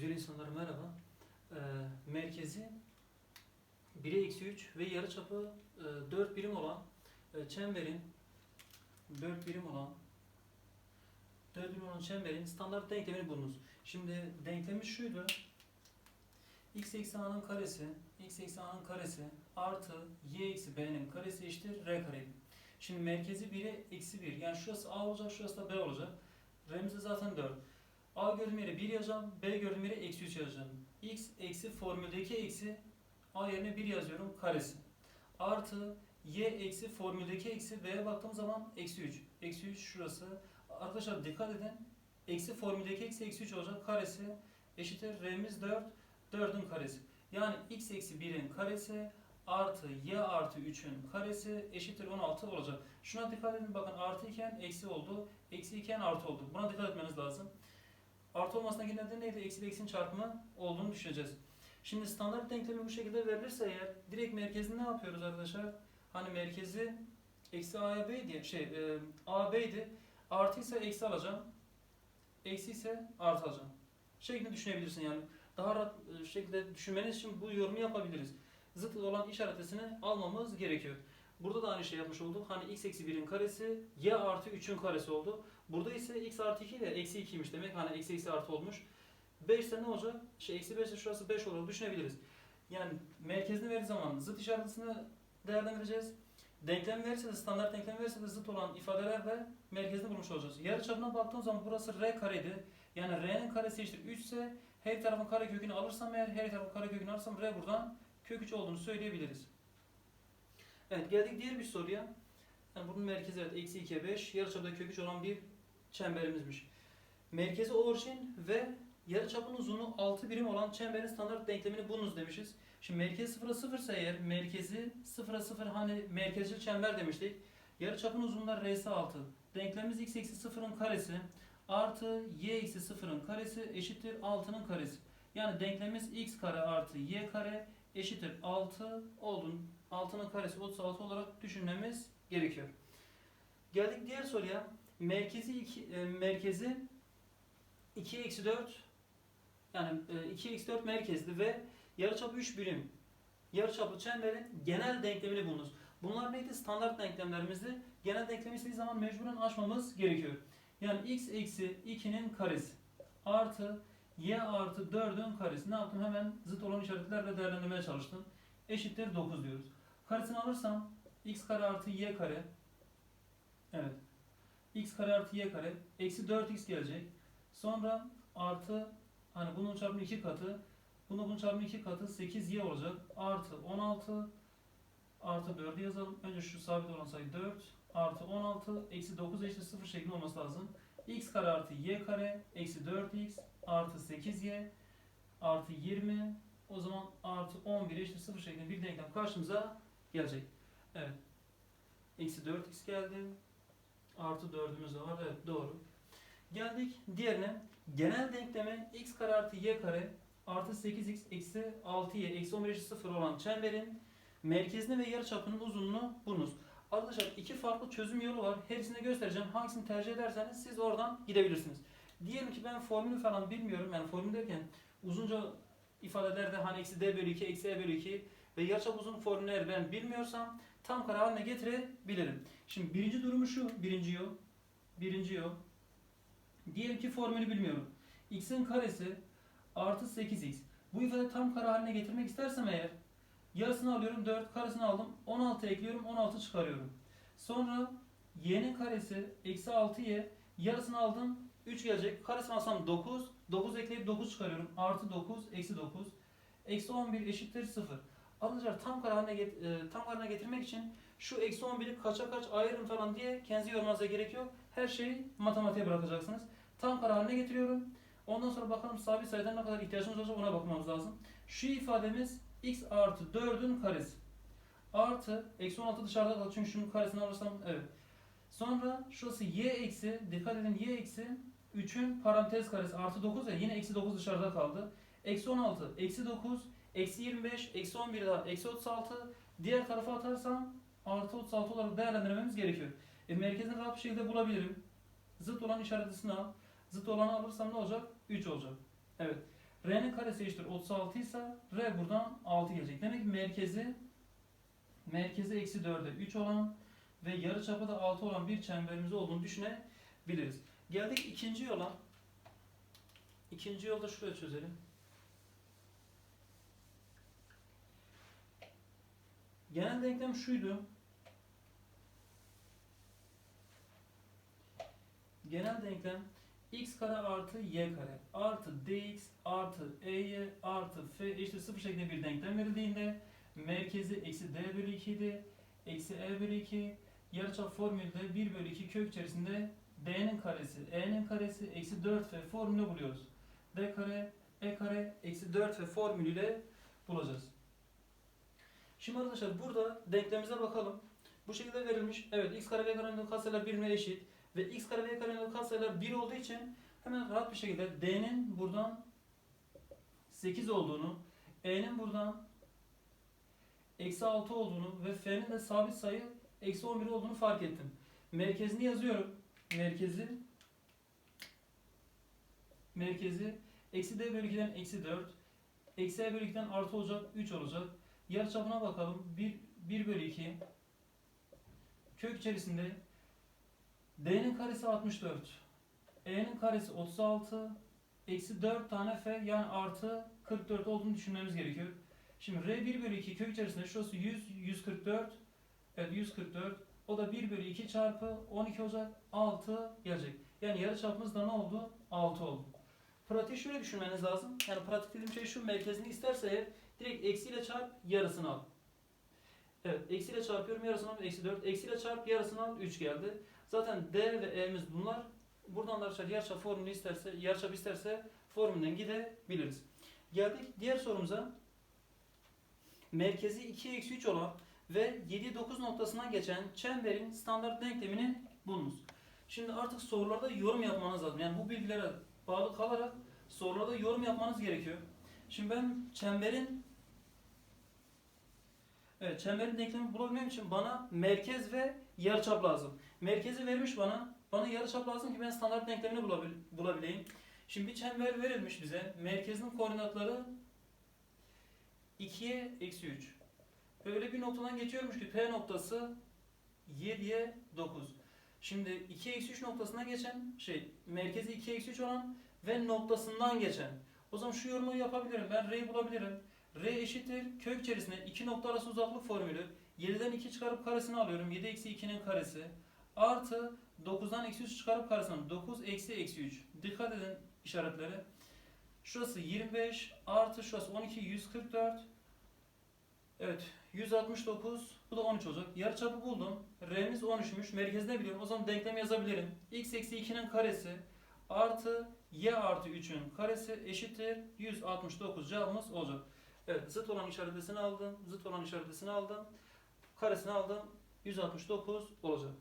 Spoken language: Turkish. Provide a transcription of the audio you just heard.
Güzel insanlar merhaba. Ee, merkezi 1'e eksi 3 ve yarıçapı e, 4 birim olan e, çemberin 4 birim olan 4 birim olan çemberin standart denklemini bulunuz. Şimdi denklemi şuydu. x eksi a'nın karesi, x eksi a'nın karesi artı y eksi b'nin karesi eşittir r kareydi. Şimdi merkezi 1'e eksi 1. Yani şurası a olacak, şurası da b olacak. R'miz zaten 4. A gördüğüm yere 1 yazacağım. B gördüğüm yere eksi 3 yazacağım. X eksi formüldeki eksi A yerine 1 yazıyorum karesi. Artı Y eksi formüldeki eksi B'ye baktığım zaman eksi 3. Eksi 3 şurası. Arkadaşlar dikkat edin. Eksi formüldeki eksi eksi 3 olacak. Karesi eşittir. R'miz 4. 4'ün karesi. Yani x eksi 1'in karesi artı y artı 3'ün karesi eşittir 16 olacak. Şuna dikkat edin. Bakın artı iken eksi oldu. Eksi iken artı oldu. Buna dikkat etmeniz lazım. Artı olmasına neden neydi? Eksi eksinin çarpımı olduğunu düşüneceğiz. Şimdi standart denklemi bu şekilde verilirse eğer direkt merkezini ne yapıyoruz arkadaşlar? Hani merkezi eksi a'ya b diye şey e, a b'ydi. Artı ise eksi alacağım. Eksi ise artı alacağım. Şeklinde düşünebilirsin yani. Daha rahat e, şekilde düşünmeniz için bu yorumu yapabiliriz. Zıt olan işaretlisini almamız gerekiyor. Burada da aynı şey yapmış olduk. Hani x eksi 1'in karesi y artı 3'ün karesi oldu. Burada ise x artı 2 de eksi 2'ymiş demek. Hani eksi eksi artı olmuş. 5 ise ne olacak? Şey eksi 5 ise şurası 5 olarak düşünebiliriz. Yani merkezini verdiği zaman zıt işaretlisini değerlendireceğiz. Denklem verirse de standart denklem verirse de zıt olan ifadelerle merkezini bulmuş olacağız. Yarı çapına baktığım zaman burası r kareydi. Yani r'nin karesi eşittir 3 ise her tarafın kare kökünü alırsam eğer her tarafın kare kökünü alırsam r buradan kök 3 olduğunu söyleyebiliriz. Evet geldik diğer bir soruya. Yani bunun merkezi evet eksi 2'ye 5 yarıçapta kök 3 olan bir çemberimizmiş. Merkezi orijin ve yarıçapın uzunluğu 6 birim olan çemberin standart denklemini bulunuz demişiz. Şimdi merkez 0'a 0 ise eğer merkezi 0'a 0 hani merkezli çember demiştik. Yarıçapın uzunluğu r'si 6. Denklemimiz x eksi 0'ın karesi artı y eksi 0'ın karesi eşittir 6'nın karesi. Yani denklemimiz x kare artı y kare eşittir 6 olduğunu 6'nın karesi 36 olarak düşünmemiz gerekiyor. Geldik diğer soruya. Merkezi 2 e, merkezi 2 eksi 4 yani e, 2 eksi 4 merkezli ve yarıçapı 3 birim. Yarıçaplı çemberin genel denklemini bulunuz. Bunlar neydi? Standart denklemlerimizdi. Genel denklemi istediği zaman mecburen aşmamız gerekiyor. Yani x eksi 2'nin karesi artı y artı 4'ün karesi. Ne yaptım? Hemen zıt olan işaretlerle değerlendirmeye çalıştım. Eşittir 9 diyoruz. Karesini alırsam x kare artı y kare evet x kare artı y kare eksi 4x gelecek. Sonra artı hani bunun çarpımı 2 katı bunu bunun çarpımı 2 katı 8y olacak. Artı 16 artı 4'ü yazalım. Önce şu sabit olan sayı 4 artı 16 eksi 9 eşittir 0 şeklinde olması lazım. x kare artı y kare eksi 4x artı 8y artı 20 o zaman artı 11 eşittir 0 şeklinde bir denklem karşımıza gelecek. Evet. Eksi 4x geldi. Artı 4'ümüz de var. Evet doğru. Geldik diğerine. Genel denkleme x kare artı y kare artı 8x eksi 6y eksi 11 eşittir 0 olan çemberin merkezini ve yarıçapının uzunluğunu bulunuz. Arkadaşlar iki farklı çözüm yolu var. Hepsini göstereceğim. Hangisini tercih ederseniz siz oradan gidebilirsiniz. Diyelim ki ben formülü falan bilmiyorum. Yani formül derken uzunca ifadelerde hani eksi d bölü 2, eksi e bölü 2 ve yarıçap uzun formülleri ben bilmiyorsam tam kare haline getirebilirim. Şimdi birinci durumu şu. Birinci yol. Birinci yol. Diyelim ki formülü bilmiyorum. x'in karesi artı 8x. Bu ifade tam kare haline getirmek istersem eğer yarısını alıyorum 4, karesini aldım 16 ekliyorum 16 çıkarıyorum. Sonra y'nin karesi eksi 6y yarısını aldım 3 gelecek. Karesini alsam 9. 9 ekleyip 9 çıkarıyorum. Artı 9 eksi 9. Eksi 11 eşittir 0. Arkadaşlar tam kare haline, get- e, tam kare haline getirmek için şu eksi 11'i kaça kaç ayırın falan diye kendinize yormanıza gerek yok. Her şeyi matematiğe bırakacaksınız. Tam kare haline getiriyorum. Ondan sonra bakalım sabit sayıdan ne kadar ihtiyacımız olacak ona bakmamız lazım. Şu ifademiz x artı 4'ün karesi. Artı eksi 16 dışarıda kaldı çünkü şunun karesini alırsam evet. Sonra şurası y eksi dikkat edin y eksi 3'ün parantez karesi artı 9 ya yine eksi 9 dışarıda kaldı. Eksi 16 eksi 9 eksi 25 eksi 11 daha eksi 36 diğer tarafa atarsam artı 36 olarak değerlendirmemiz gerekiyor. E, merkezini rahat bir şekilde bulabilirim. Zıt olan işaretlisini al. Zıt olanı alırsam ne olacak? 3 olacak. Evet. R'nin karesi eşittir 36 ise R buradan 6 gelecek. Demek ki merkezi merkezi eksi 4'e 3 olan ve yarıçapı da 6 olan bir çemberimiz olduğunu düşünebiliriz. Geldik ikinci yola. İkinci yolda şuraya çözelim. Genel denklem şuydu. Genel denklem x kare artı y kare artı dx artı ey artı f eşittir sıfır şeklinde bir denklem verildiğinde merkezi eksi d bölü 2 idi. Eksi e bölü 2 yarıçap formülde 1 bölü 2 kök içerisinde d'nin karesi, e'nin karesi eksi 4 f formülü buluyoruz. d kare, e kare eksi 4 f formülüyle bulacağız. Şimdi arkadaşlar burada denklemimize bakalım. Bu şekilde verilmiş. Evet x kare ve karenin katsayılar birbirine eşit. Ve x kare ve karenin katsayılar 1 olduğu için hemen rahat bir şekilde d'nin buradan 8 olduğunu, e'nin buradan eksi 6 olduğunu ve f'nin de sabit sayı eksi 11 olduğunu fark ettim. Merkezini yazıyorum. Merkezi merkezi eksi d bölü 2'den eksi 4 eksi e bölü 2'den artı olacak 3 olacak. Yarıçapına bakalım. 1, 1 bölü 2 kök içerisinde d'nin karesi 64 e'nin karesi 36 eksi 4 tane f yani artı 44 olduğunu düşünmemiz gerekiyor. Şimdi r 1 bölü 2 kök içerisinde şurası 100, 144 evet 144 o da 1 bölü 2 çarpı 12 olacak 6 gelecek. Yani yarıçapımız da ne oldu? 6 oldu. Pratiği şöyle düşünmeniz lazım. Yani pratik dediğim şey şu merkezini isterse direkt eksiyle çarp yarısını al. Evet eksiyle çarpıyorum yarısını al eksi 4. Eksiyle çarp yarısını al 3 geldi. Zaten D ve E'miz bunlar. Buradan da arkadaşlar yarıçap formülü isterse, yarıçap isterse formülden gidebiliriz. Geldik diğer sorumuza. Merkezi 2 eksi 3 olan ve 7-9 noktasından geçen çemberin standart denklemini bulunuz. Şimdi artık sorularda yorum yapmanız lazım. Yani bu bilgilere bağlı kalarak sorularda yorum yapmanız gerekiyor. Şimdi ben çemberin Evet, çemberin denklemi bulabilmem için bana merkez ve yarıçap lazım. Merkezi vermiş bana. Bana yarıçap lazım ki ben standart denklemini bulabil bulabileyim. Şimdi bir çember verilmiş bize. Merkezin koordinatları 2'ye eksi 3. Öyle bir noktadan geçiyormuş ki P noktası 7'ye 9. Şimdi 2 eksi 3 noktasına geçen şey merkezi 2 eksi 3 olan ve noktasından geçen. O zaman şu yorumu yapabilirim. Ben R'yi bulabilirim. R eşittir kök içerisinde iki nokta arası uzaklık formülü 7'den 2 çıkarıp karesini alıyorum. 7 eksi 2'nin karesi artı 9'dan eksi 3 çıkarıp karesini 9 eksi eksi 3. Dikkat edin işaretlere. Şurası 25 artı şurası 12 144. Evet 169 bu da 13 olacak. Yarıçapı buldum. R'miz 13'müş. Merkezde biliyorum. O zaman denklem yazabilirim. x eksi 2'nin karesi artı y artı 3'ün karesi eşittir 169 cevabımız olacak. Evet zıt olan işaretlisini aldım. Zıt olan işaretlisini aldım. Karesini aldım. 169 olacak.